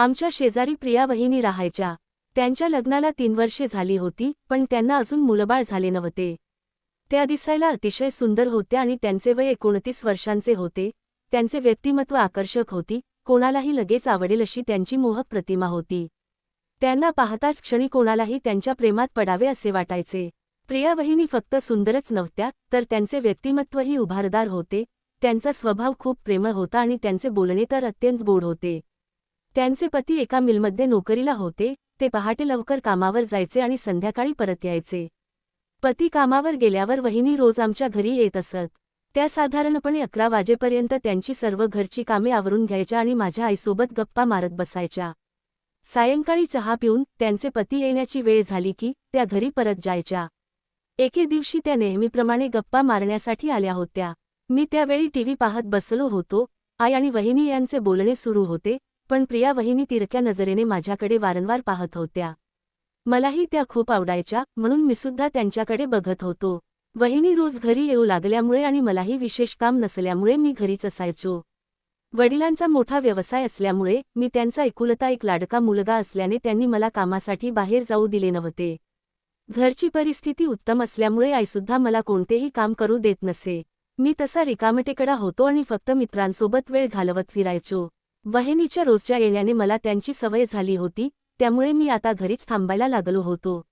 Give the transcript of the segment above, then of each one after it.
आमच्या शेजारी प्रिया वहिनी राहायच्या. त्यांच्या लग्नाला तीन वर्षे झाली होती पण त्यांना अजून मुलबाळ झाले नव्हते. त्या दिसायला अतिशय सुंदर होत्या आणि त्यांचे वय एकोणतीस वर्षांचे होते. त्यांचे व्यक्तिमत्व आकर्षक होती कोणालाही लगेच आवडेल अशी त्यांची मोहक प्रतिमा होती. त्यांना पाहताच क्षणी कोणालाही त्यांच्या प्रेमात पडावे असे वाटायचे. प्रिया वहिनी फक्त सुंदरच नव्हत्या तर त्यांचे व्यक्तिमत्वही उभारदार होते. त्यांचा स्वभाव खूप प्रेमळ होता आणि त्यांचे बोलणे तर अत्यंत गोड होते. त्यांचे पती एका मिलमध्ये नोकरीला होते ते पहाटे लवकर कामावर जायचे आणि संध्याकाळी परत यायचे. पती कामावर गेल्यावर वहिनी रोज आमच्या घरी येत असत. त्या साधारणपणे अकरा वाजेपर्यंत त्यांची सर्व घरची कामे आवरून घ्यायच्या आणि माझ्या आईसोबत गप्पा मारत बसायच्या. सायंकाळी चहा पिऊन त्यांचे पती येण्याची वेळ झाली की त्या घरी परत जायच्या. एके दिवशी त्या नेहमीप्रमाणे गप्पा मारण्यासाठी आल्या होत्या. मी त्यावेळी टीव्ही पाहत बसलो होतो. आई आणि वहिनी यांचे बोलणे सुरू होते. पण प्रिया वहिनी तिरक्या नजरेने माझ्याकडे वारंवार पाहत होत्या. मलाही त्या खूप आवडायच्या म्हणून मीसुद्धा त्यांच्याकडे बघत होतो. वहिनी रोज घरी येऊ लागल्यामुळे आणि मलाही विशेष काम नसल्यामुळे मी घरीच असायचो. वडिलांचा मोठा व्यवसाय असल्यामुळे मी त्यांचा एकुलता एक लाडका मुलगा असल्याने त्यांनी मला कामासाठी बाहेर जाऊ दिले नव्हते. घरची परिस्थिती उत्तम असल्यामुळे आईसुद्धा मला कोणतेही काम करू देत नसे. मी तसा रिकामटेकडा होतो आणि फक्त मित्रांसोबत वेळ घालवत फिरायचो. वहिनीच्या रोजच्या येण्याने मला त्यांची सवय झाली होती त्यामुळे मी आता घरीच थांबायला लागलो होतो.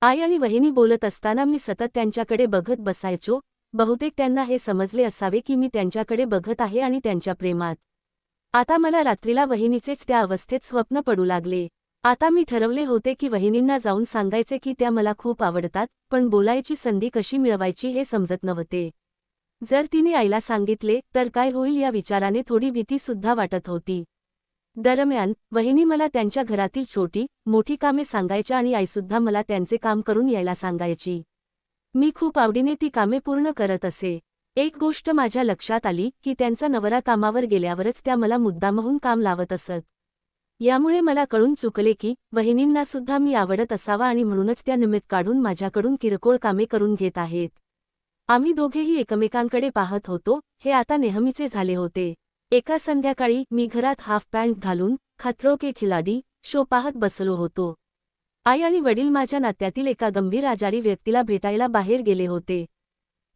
आई आणि वहिनी बोलत असताना मी सतत त्यांच्याकडे बघत बसायचो बहुतेक त्यांना हे समजले असावे की मी त्यांच्याकडे बघत आहे आणि त्यांच्या प्रेमात. आता मला रात्रीला वहिनीचेच त्या अवस्थेत स्वप्न पडू लागले. आता मी ठरवले होते की वहिनींना जाऊन सांगायचे की त्या मला खूप आवडतात पण बोलायची संधी कशी मिळवायची हे समजत नव्हते. जर तिने आईला सांगितले तर काय होईल या विचाराने थोडी भीतीसुद्धा वाटत होती. दरम्यान वहिनी मला त्यांच्या घरातील छोटी मोठी कामे सांगायच्या आणि आईसुद्धा मला त्यांचे काम करून यायला सांगायची. मी खूप आवडीने ती कामे पूर्ण करत असे. एक गोष्ट माझ्या लक्षात आली की त्यांचा नवरा कामावर गेल्यावरच त्या मला मुद्दामहून काम लावत असत. यामुळे मला कळून चुकले की वहिनींना सुद्धा मी आवडत असावा आणि म्हणूनच त्या निमित्त काढून माझ्याकडून किरकोळ कामे करून घेत आहेत. आम्ही दोघेही एकमेकांकडे पाहत होतो. हे आता नेहमीचे झाले होते. एका संध्याकाळी मी घरात हाफ पॅन्ट घालून खत्रो के खिलाडी शो पाहत बसलो होतो. आई आणि वडील माझ्या नात्यातील एका गंभीर आजारी व्यक्तीला भेटायला बाहेर गेले होते.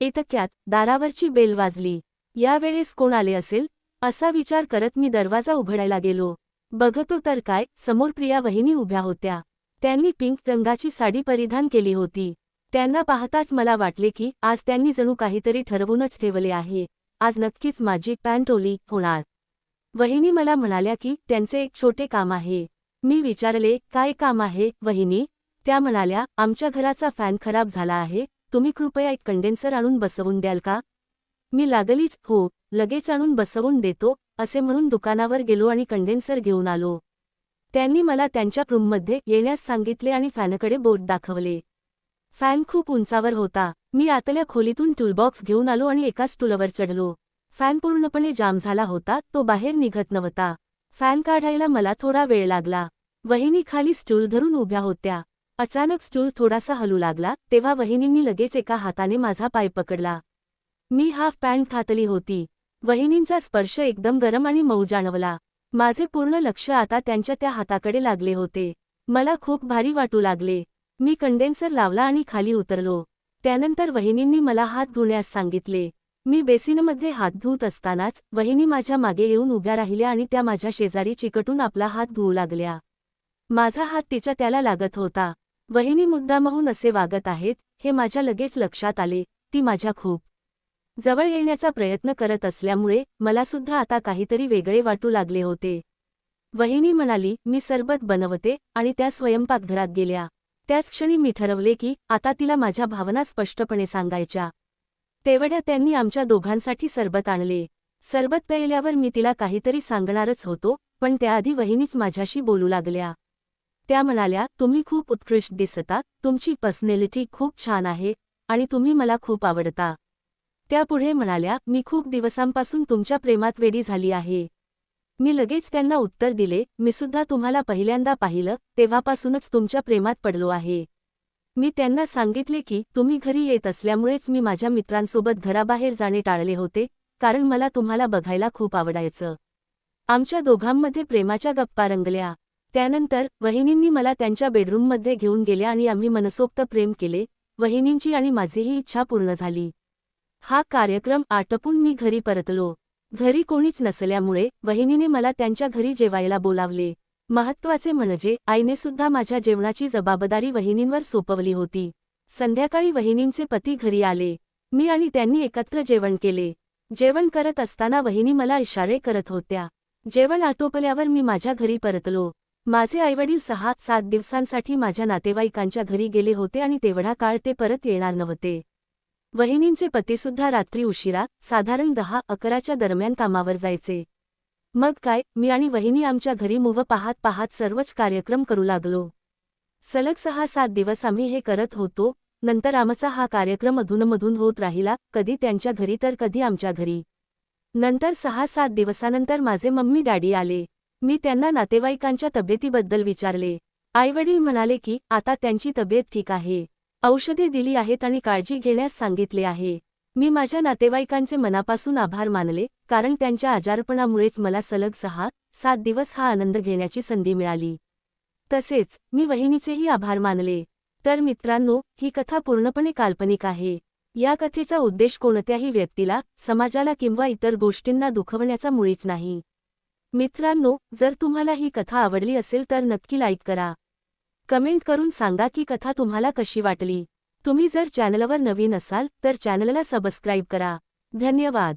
एतक्यात दारावरची बेल वाजली. यावेळेस कोण आले असेल? असा विचार करत मी दरवाजा उघडायला गेलो. बघतो तर काय? समोर प्रिया वहिनी उभ्या होत्या. त्यांनी पिंक रंगाची साडी परिधान केली होती. त्यांना पाहताच मला वाटले की आज त्यांनी जणू काहीतरी ठरवूनच ठेवले आहे. आज नक्कीच माझी पॅन्टोली होणार. वहिनी मला म्हणाल्या की त्यांचे एक छोटे काम आहे. मी विचारले काय काम आहे वहिनी? त्या म्हणाल्या आमच्या घराचा फॅन खराब झाला आहे. तुम्ही कृपया एक कंडेन्सर आणून बसवून द्याल का? मी लागलीच हो. लगेच आणून बसवून देतो असे म्हणून दुकानावर गेलो आणि कंडेन्सर घेऊन आलो. त्यांनी मला त्यांच्या रूममध्ये येण्यास सांगितले आणि फॅनकडे बोट दाखवले. फॅन खूप उंचावर होता. मी आतल्या खोलीतून टूलबॉक्स घेऊन आलो आणि एका स्टूलवर चढलो. फॅन पूर्णपणे जाम झाला होता तो बाहेर निघत नव्हता. फॅन काढायला मला थोडा वेळ लागला. वहिनी खाली स्टूल धरून उभ्या होत्या. अचानक स्टूल थोडासा हलू लागला तेव्हा वहिनींनी लगेच एका हाताने माझा पाय पकडला. मी हाफ पॅन्ट घातली होती. वहिनींचा स्पर्श एकदम गरम आणि मऊ जाणवला. माझे पूर्ण लक्ष आता त्यांच्या त्या हाताकडे लागले होते. मला खूप भारी वाटू लागले. मी कंडेन्सर लावला आणि खाली उतरलो. त्यानंतर वहिनींनी मला हात धुण्यास सांगितले. मी बेसिनमध्ये हात धुत असतानाच वहिनी माझ्या मागे येऊन उभ्या राहिल्या आणि त्या माझ्या शेजारी चिकटून आपला हात धुवू लागल्या. माझा हात तिच्या त्याला लागत होता. वहिनी मुद्दामहून असे वागत आहेत हे माझ्या लगेच लक्षात आले ती माझ्या खूप जवळ येण्याचा प्रयत्न करत असल्यामुळे मला सुद्धा आता काहीतरी वेगळे वाटू लागले होते. वहिनी म्हणाली मी सरबत बनवते आणि त्या स्वयंपाकघरात गेल्या. त्याच क्षणी मी ठरवले की आता तिला माझ्या भावना स्पष्टपणे सांगायच्या. तेवढ्या त्यांनी आमच्या दोघांसाठी सरबत आणले. सरबत प्यायल्यावर मी तिला काहीतरी सांगणारच होतो पण त्याआधी वहिनीच माझ्याशी बोलू लागल्या. त्या म्हणाल्या तुम्ही खूप उत्कृष्ट दिसता तुमची पर्सनॅलिटी खूप छान आहे आणि तुम्ही मला खूप आवडता. त्यापुढे म्हणाल्या मी खूप दिवसांपासून तुमच्या प्रेमात वेडी झाली आहे. मी लगेच त्यांना उत्तर दिले मी सुद्धा तुम्हाला पहिल्यांदा पाहिलं तेव्हापासूनच तुमच्या प्रेमात पडलो आहे. मी त्यांना सांगितले की तुम्ही घरी येत असल्यामुळेच मी माझ्या मित्रांसोबत घराबाहेर जाणे टाळले होते कारण मला तुम्हाला बघायला खूप आवडायचं. आमच्या दोघांमध्ये प्रेमाच्या गप्पा रंगल्या. त्यानंतर वहिनींनी मला त्यांच्या बेडरूममध्ये घेऊन गेल्या आणि आम्ही मनसोक्त प्रेम केले वहिनींची आणि माझीही इच्छा पूर्ण झाली. हा कार्यक्रम आटपून मी घरी परतलो. घरी कोणीच नसल्यामुळे वहिनीने मला त्यांच्या घरी जेवायला बोलावले. महत्त्वाचे म्हणजे आईने सुद्धा माझ्या जेवणाची जबाबदारी वहिनींवर सोपवली होती. संध्याकाळी वहिनींचे पती घरी आले. मी आणि त्यांनी एकत्र जेवण केले. जेवण करत असताना वहिनी मला इशारे करत होत्या. जेवण आटोपल्यावर मी माझ्या घरी परतलो. माझे आईवडील सहा सात दिवसांसाठी माझ्या नातेवाईकांच्या घरी गेले होते आणि तेवढा काळ ते परत येणार नव्हते. वहिनींचे पतीसुद्धा रात्री उशिरा साधारण दहा अकराच्या दरम्यान कामावर जायचे. मग काय मी आणि वहिनी आमच्या घरी मुव पाहत पाहत सर्वच कार्यक्रम करू लागलो. सलग सहा सात दिवस आम्ही हे करत होतो नंतर आमचा हा कार्यक्रम अधूनमधून होत राहिला कधी त्यांच्या घरी तर कधी आमच्या घरी. नंतर सहा सात दिवसानंतर माझे मम्मी डॅडी आले. मी त्यांना नातेवाईकांच्या तब्येतीबद्दल विचारले. आईवडील म्हणाले की आता त्यांची तब्येत ठीक आहे. औषधे दिली आहेत आणि काळजी घेण्यास सांगितले आहे. मी माझ्या नातेवाईकांचे मनापासून आभार मानले कारण त्यांच्या आजारपणामुळेच मला सलग सहा सात दिवस हा आनंद घेण्याची संधी मिळाली. तसेच मी वहिनीचेही आभार मानले. तर मित्रांनो ही कथा पूर्णपणे काल्पनिक आहे. या कथेचा उद्देश कोणत्याही व्यक्तीला समाजाला किंवा इतर गोष्टींना दुखवण्याचा मुळीच नाही. मित्रांनो जर तुम्हाला ही कथा आवडली असेल तर नक्की लाईक करा. कमेंट करून सांगा की कथा तुम्हाला कशी वाटली. तुम्ही जर चॅनलवर नवीन असाल तर चॅनलला सबस्क्राईब करा. धन्यवाद.